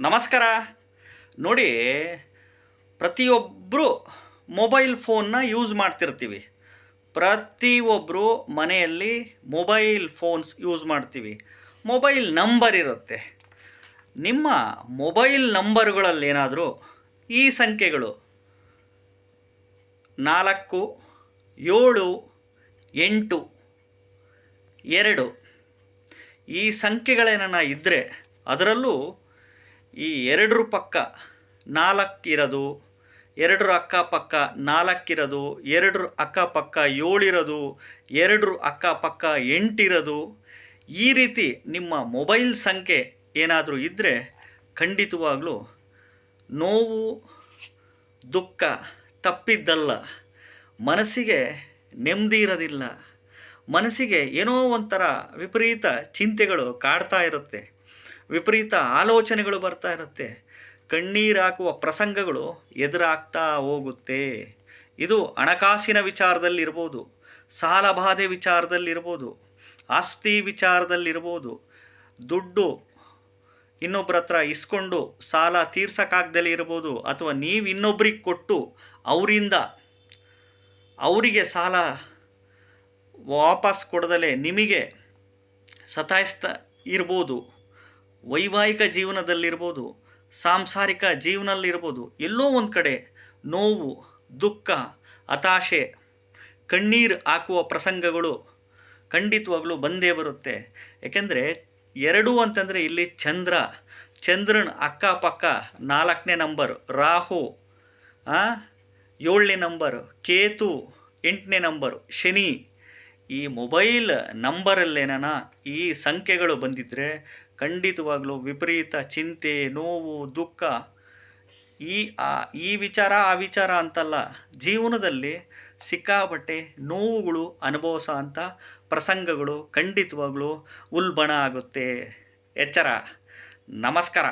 ನಮಸ್ಕಾರ. ನೋಡಿ ಪ್ರತಿಯೊಬ್ಬರು ಮೊಬೈಲ್ ಫೋನ್ನ ಯೂಸ್ ಮಾಡ್ತಿರ್ತೀವಿ. ಪ್ರತಿಯೊಬ್ಬರು ಮನೆಯಲ್ಲಿ ಮೊಬೈಲ್ ಫೋನ್ಸ್ ಯೂಸ್ ಮಾಡ್ತೀವಿ. ಮೊಬೈಲ್ ನಂಬರ್ ಇರುತ್ತೆ. ನಿಮ್ಮ ಮೊಬೈಲ್ ನಂಬರ್ಗಳಲ್ಲೇನಾದರೂ ಈ ಸಂಖ್ಯೆಗಳು ನಾಲ್ಕು, ಏಳು, ಎಂಟು, ಎರಡು ಈ ಸಂಖ್ಯೆಗಳೇನ ಇದ್ದರೆ ಅದರಲ್ಲೂ ಈ ಎರಡರ ಪಕ್ಕ ನಾಲ್ಕಿರೋದು, ಎರಡರ ಅಕ್ಕಪಕ್ಕ ನಾಲ್ಕಿರೋದು, ಎರಡರ ಅಕ್ಕಪಕ್ಕ ಏಳಿರೋದು, ಎರಡರ ಅಕ್ಕಪಕ್ಕ ಎಂಟಿರೋದು. ಈ ರೀತಿ ನಿಮ್ಮ ಮೊಬೈಲ್ ಸಂಖ್ಯೆ ಏನಾದರೂ ಇದ್ದರೆ ಖಂಡಿತವಾಗಲೂ ನೋವು, ದುಃಖ ತಪ್ಪಿದ್ದಲ್ಲ. ಮನಸ್ಸಿಗೆ ನೆಮ್ಮದಿ ಇರೋದಿಲ್ಲ. ಮನಸ್ಸಿಗೆ ಏನೋ ಒಂಥರ ವಿಪರೀತ ಚಿಂತೆಗಳು ಕಾಡ್ತಾ ಇರುತ್ತೆ. ವಿಪರೀತ ಆಲೋಚನೆಗಳು ಬರ್ತಾ ಇರುತ್ತೆ. ಕಣ್ಣೀರಾಕುವ ಪ್ರಸಂಗಗಳು ಎದುರಾಗ್ತಾ ಹೋಗುತ್ತೆ. ಇದು ಹಣಕಾಸಿನ ವಿಚಾರದಲ್ಲಿರ್ಬೋದು, ಸಾಲಬಾಧೆ ವಿಚಾರದಲ್ಲಿರ್ಬೋದು, ಆಸ್ತಿ ವಿಚಾರದಲ್ಲಿರ್ಬೋದು. ದುಡ್ಡು ಇನ್ನೊಬ್ಬರ ಹತ್ರ ಇಸ್ಕೊಂಡು ಸಾಲ ತೀರ್ಸೋಕ್ಕಾಗ್ದಲ್ಲಿ ಇರ್ಬೋದು ಅಥವಾ ನೀವು ಇನ್ನೊಬ್ರಿಗೆ ಕೊಟ್ಟು ಅವರಿಂದ ಅವರಿಗೆ ಸಾಲ ವಾಪಸ್ ಕೊಡದಲೇ ನಿಮಗೆ ಸತಾಯಿಸ್ತಾ ಇರ್ಬೋದು. ವೈವಾಹಿಕ ಜೀವನದಲ್ಲಿರ್ಬೋದು, ಸಾಂಸಾರಿಕ ಜೀವನದಲ್ಲಿರ್ಬೋದು, ಎಲ್ಲೋ ಒಂದು ಕಡೆ ನೋವು, ದುಃಖ, ಹತಾಶೆ, ಕಣ್ಣೀರು ಹಾಕುವ ಪ್ರಸಂಗಗಳು ಖಂಡಿತವಾಗಲೂ ಬಂದೇ ಬರುತ್ತೆ. ಏಕೆಂದರೆ ಎರಡು ಅಂತಂದರೆ ಇಲ್ಲಿ ಚಂದ್ರ, ಚಂದ್ರನ ಅಕ್ಕಪಕ್ಕ ನಾಲ್ಕನೇ ನಂಬರ್, ರಾಹು ಏಳನೇ ನಂಬರ್, ಕೇತು, ಎಂಟನೇ ನಂಬರ್, ಶನಿ. ಈ ಮೊಬೈಲ್ ನಂಬರಲ್ಲೇನ ಈ ಸಂಖ್ಯೆಗಳು ಬಂದಿದ್ದರೆ ಖಂಡಿತವಾಗ್ಲೂ ವಿಪರೀತ ಚಿಂತೆ, ನೋವು, ದುಃಖ. ಈ ಆ, ಈ ವಿಚಾರ, ಆ ವಿಚಾರ ಅಂತಲ್ಲ, ಜೀವನದಲ್ಲಿ ಸಿಕ್ಕಾಪಟ್ಟೆ ನೋವುಗಳು ಅನುಭವಿಸೋ ಅಂಥ ಪ್ರಸಂಗಗಳು ಖಂಡಿತವಾಗ್ಲೂ ಉಲ್ಬಣ ಆಗುತ್ತೆ. ಎಚ್ಚರ. ನಮಸ್ಕಾರ.